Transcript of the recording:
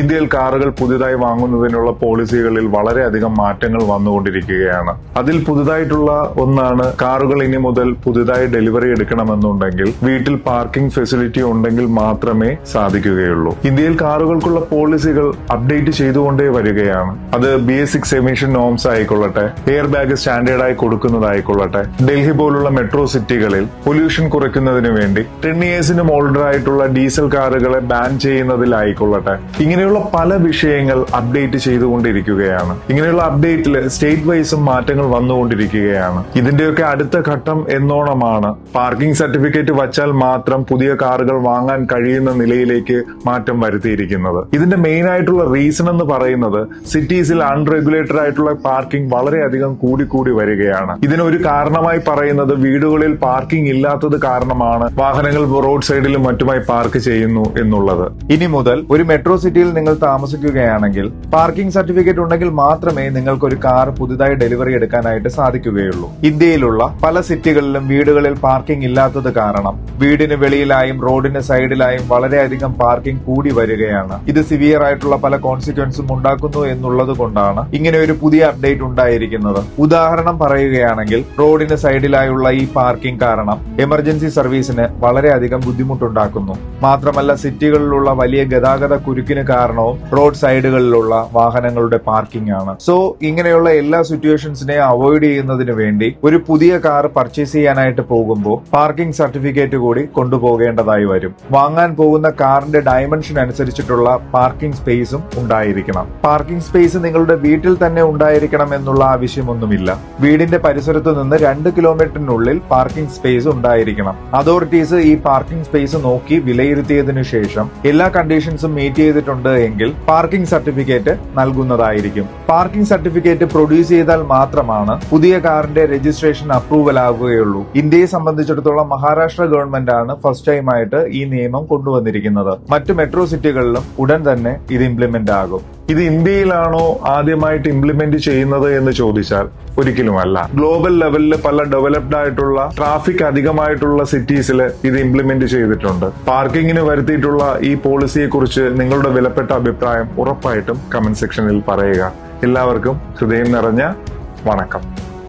ഇന്ത്യയിൽ കാറുകൾ പുതുതായി വാങ്ങുന്നതിനുള്ള പോളിസികളിൽ വളരെയധികം മാറ്റങ്ങൾ വന്നുകൊണ്ടിരിക്കുകയാണ്. അതിൽ പുതുതായിട്ടുള്ള ഒന്നാണ് കാറുകൾ ഇനി മുതൽ പുതുതായി ഡെലിവറി എടുക്കണമെന്നുണ്ടെങ്കിൽ വീട്ടിൽ പാർക്കിംഗ് ഫെസിലിറ്റി ഉണ്ടെങ്കിൽ മാത്രമേ സാധിക്കുകയുള്ളൂ. ഇന്ത്യയിൽ കാറുകൾക്കുള്ള പോളിസികൾ അപ്ഡേറ്റ് ചെയ്തുകൊണ്ടേ വരികയാണ്. അത് B S six emission norms ആയിക്കൊള്ളട്ടെ എയർ ബാഗ് സ്റ്റാൻഡേർഡായി കൊടുക്കുന്നതായിക്കൊള്ളട്ടെ ഡൽഹി പോലുള്ള മെട്രോ സിറ്റികളിൽ പൊല്യൂഷൻ കുറയ്ക്കുന്നതിന് വേണ്ടി ടെൻ ഇയേഴ്സിന് ഓൾഡർ ആയിട്ടുള്ള ഡീസൽ കാറുകളെ ബാൻ ചെയ്യുന്നതിലായിക്കൊള്ളട്ടെ. ഇങ്ങനെയുള്ള പല വിഷയങ്ങൾ അപ്ഡേറ്റ് ചെയ്തുകൊണ്ടിരിക്കുകയാണ്. ഇങ്ങനെയുള്ള അപ്ഡേറ്റിൽ സ്റ്റേറ്റ് വൈസും മാറ്റങ്ങൾ വന്നുകൊണ്ടിരിക്കുകയാണ്. ഇതിന്റെയൊക്കെ അടുത്ത ഘട്ടം എന്നോണമാണ്. പാർക്കിംഗ് സർട്ടിഫിക്കറ്റ് വച്ചാൽ മാത്രം പുതിയ കാറുകൾ വാങ്ങാൻ കഴിയുന്ന നിലയിലേക്ക് മാറ്റം വരുത്തിയിരിക്കുന്നത്. ഇതിന്റെ മെയിൻ ആയിട്ടുള്ള റീസൺ എന്ന് പറയുന്നത് സിറ്റീസിൽ അൺറെഗുലേറ്റഡ് ആയിട്ടുള്ള പാർക്കിംഗ് വളരെയധികം കൂടിക്കൂടി വരികയാണ്. ഇതിനൊരു കാരണമായി പറയുന്നത് വീടുകളിൽ പാർക്കിംഗ് ഇല്ലാത്തത് കാരണമാണ്. വാഹനങ്ങൾ റോഡ് സൈഡിലും മറ്റുമായി പാർക്ക് ചെയ്യുന്നു എന്നുള്ളത്. ഇനി മുതൽ ഒരു മെട്രോ സിറ്റിയിൽ നിങ്ങൾ താമസിക്കുകയാണെങ്കിൽ പാർക്കിംഗ് സർട്ടിഫിക്കറ്റ് ഉണ്ടെങ്കിൽ മാത്രമേ നിങ്ങൾക്ക് ഒരു കാർ പുതുതായി ഡെലിവറി എടുക്കാനായിട്ട് സാധിക്കുകയുള്ളൂ. ഇന്ത്യയിലുള്ള പല സിറ്റികളിലും വീടുകളിൽ പാർക്കിംഗ് ഇല്ലാത്തത് കാരണം വീടിന് വെളിയിലായും റോഡിന് സൈഡിലായും വളരെയധികം പാർക്കിംഗ് കൂടി വരികയാണ്. ഇത് സിവിയർ ആയിട്ടുള്ള പല കോൺസിക്വൻസും ഉണ്ടാക്കുന്നു എന്നുള്ളത് കൊണ്ടാണ് ഇങ്ങനെ ഒരു പുതിയ അപ്ഡേറ്റ് ഉണ്ടായിരിക്കുന്നത്. ഉദാഹരണം പറയുകയാണെങ്കിൽ റോഡിന് സൈഡിലായുള്ള ഈ പാർക്കിംഗ് കാരണം എമർജൻസി സർവീസിന് വളരെയധികം ബുദ്ധിമുട്ടുണ്ടാക്കുന്നു. മാത്രമല്ല സിറ്റികളിലുള്ള വലിയ ഗതാഗത കുരുക്കിന് കാരണവും റോഡ് സൈഡുകളിലുള്ള വാഹനങ്ങളുടെ പാർക്കിംഗ് ആണ്. സോ ഇങ്ങനെയുള്ള എല്ലാ സിറ്റുവേഷൻസിനെ അവോയ്ഡ് ചെയ്യുന്നതിന് വേണ്ടി ഒരു പുതിയ കാർ പർച്ചേസ് ചെയ്യാനായിട്ട് പോകുമ്പോൾ പാർക്കിംഗ് സർട്ടിഫിക്കറ്റ് കൂടി കൊണ്ടുപോകേണ്ടതായി വരും. വാങ്ങാൻ പോകുന്ന കാറിന്റെ ഡയമെൻഷൻ അനുസരിച്ചിട്ടുള്ള പാർക്കിംഗ് സ്പേസും ഉണ്ടായിരിക്കണം. പാർക്കിംഗ് സ്പേസ് നിങ്ങളുടെ വീട്ടിൽ തന്നെ ഉണ്ടായിരിക്കണം എന്നുള്ള ആവശ്യമൊന്നുമില്ല. വീടിന്റെ പരിസരത്ത് നിന്ന് രണ്ട് കിലോമീറ്ററിനുള്ളിൽ പാർക്കിംഗ് സ്പേസ് ഉണ്ടായിരിക്കണം. അതോറിറ്റീസ് ഈ പാർക്കിംഗ് സ്പേസ് നോക്കി വിലയിരുത്തിയതിനു ശേഷം എല്ലാ കണ്ടീഷൻസും മീറ്റ് ചെയ്തിട്ടുണ്ട് എങ്കിൽ പാർക്കിംഗ് സർട്ടിഫിക്കറ്റ് നൽകുന്നതായിരിക്കും. പാർക്കിംഗ് സർട്ടിഫിക്കറ്റ് പ്രൊഡ്യൂസ് ചെയ്താൽ മാത്രമാണ് പുതിയ കാറിന്റെ രജിസ്ട്രേഷൻ അപ്രൂവൽ ആകുകയുള്ളൂ ഇന്ത്യയെ സംബന്ധിച്ചിടത്തോളം മഹാരാഷ്ട്ര ഗവൺമെന്റ് ആണ് ഫസ്റ്റ് ടൈം ആയിട്ട് ഈ നിയമം കൊണ്ടുവന്നിരിക്കുന്നത്. മറ്റു മെട്രോ സിറ്റികളിലും ഉടൻ തന്നെ ഇത് ഇംപ്ലിമെന്റ് ആകും. ഇത് ഇന്ത്യയിലാണോ ആദ്യമായിട്ട് ഇംപ്ലിമെന്റ് ചെയ്യുന്നത് എന്ന് ചോദിച്ചാൽ ഒരിക്കലുമല്ല ഗ്ലോബൽ ലെവലിൽ പല ഡെവലപ്ഡ് ആയിട്ടുള്ള ട്രാഫിക് അധികമായിട്ടുള്ള സിറ്റീസിൽ ഇത് ഇംപ്ലിമെന്റ് ചെയ്തിട്ടുണ്ട്. പാർക്കിങ്ങിന് വരുത്തിയിട്ടുള്ള ഈ പോളിസിയെ കുറിച്ച് നിങ്ങളുടെ വിലപ്പെട്ട അഭിപ്രായം ഉറപ്പായിട്ടും കമന്റ് സെക്ഷനിൽ പറയുക. എല്ലാവർക്കും ഹൃദയം നിറഞ്ഞ വണക്കം.